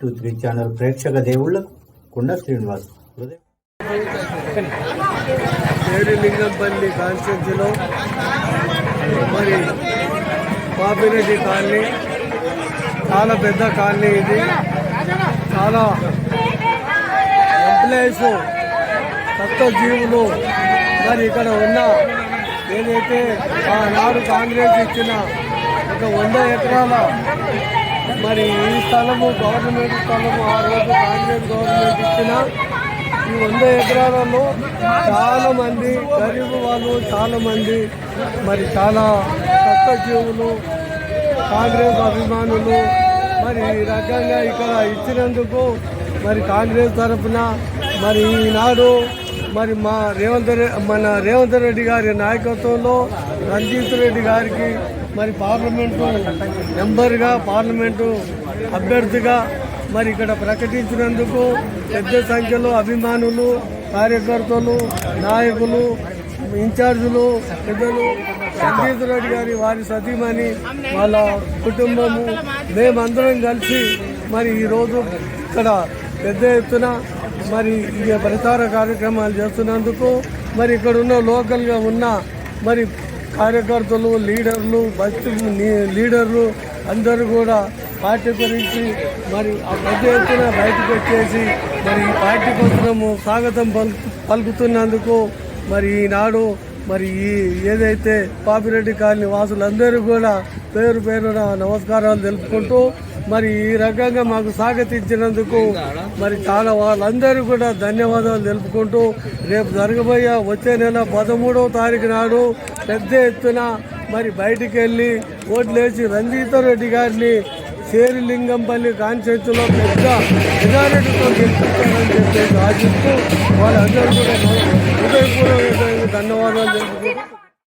Three channel ప్రేక్షక దేవుళ్ళకు కుండ శ్రీనివాస్ హృదయ. కాన్స్టిట్యూన్సీలో మరి పాపిరెడ్డి కాలనీ చాలా పెద్ద కాలనీ ఇది. చాలా ఎంప్లాయీస్ కొత్త జీవులు మరి ఇక్కడ ఉన్న ఏదైతే ఆనాడు కాంగ్రెస్ ఇచ్చిన ఒక వంద ఎకరాల మరి ఈ స్థలము గవర్నమెంట్ స్థలము ఆ రోజు కాంగ్రెస్ గవర్నమెంట్ ఇచ్చిన ఈ వంద ఎకరాలలో చాలా మంది గరీబ్ వాళ్ళు చాలా మంది మరి చాలా కొత్త జీవులు కాంగ్రెస్ అభిమానులు మరి ఈ రకంగా ఇక్కడ ఇచ్చినందుకు మరి కాంగ్రెస్ తరఫున మరి ఈనాడు మరి మా రేవంత్ మన రేవంత్ రెడ్డి గారి నాయకత్వంలో రంజిత్ రెడ్డి గారికి మరి పార్లమెంటు మెంబర్గా పార్లమెంటు అభ్యర్థిగా మరి ఇక్కడ ప్రకటించినందుకు పెద్ద సంఖ్యలో అభిమానులు కార్యకర్తలు నాయకులు ఇన్ఛార్జులు పెద్దలు సంగీత్ రెడ్డి గారి వారి సతీమణి వాళ్ళ కుటుంబము మేమందరం కలిసి మరి ఈరోజు ఇక్కడ పెద్ద ఎత్తున మరి ఈ ప్రచార కార్యక్రమాలు చేస్తున్నందుకు మరి ఇక్కడ ఉన్న లోకల్గా ఉన్న మరి కార్యకర్తలు లీడర్లు బస్తీ లీడర్లు అందరూ కూడా పార్టీ గురించి మరి ఆ పెద్ద ఎత్తున బయటకు వచ్చేసి మరి ఈ పార్టీ కోసము స్వాగతం పలు పలుకుతున్నందుకు మరి ఈనాడు మరి ఈ ఏదైతే పాపిరెడ్డి కాలనీ వాసులందరూ కూడా పేరు పేరున నమస్కారాలు తెలుపుకుంటూ మరి ఈ రకంగా మాకు స్వాగతించినందుకు మరి చాలా వాళ్ళందరూ కూడా ధన్యవాదాలు తెలుపుకుంటూ రేపు జరగబోయే వచ్చే నెల పదమూడవ తారీఖు నాడు పెద్ద ఎత్తున మరి బయటికి వెళ్ళి ఓట్లేసి రంజిత రెడ్డి గారిని శేరిలింగంపల్లి కాన్స్టిట్యూన్సీలో పెద్ద మెజారిటీతో గెలిపించాలని చెప్పేసి ఆశిస్తూ వాళ్ళందరూ కూడా హృదయపూర్వక ధన్యవాదాలు తెలుపుకుంటూ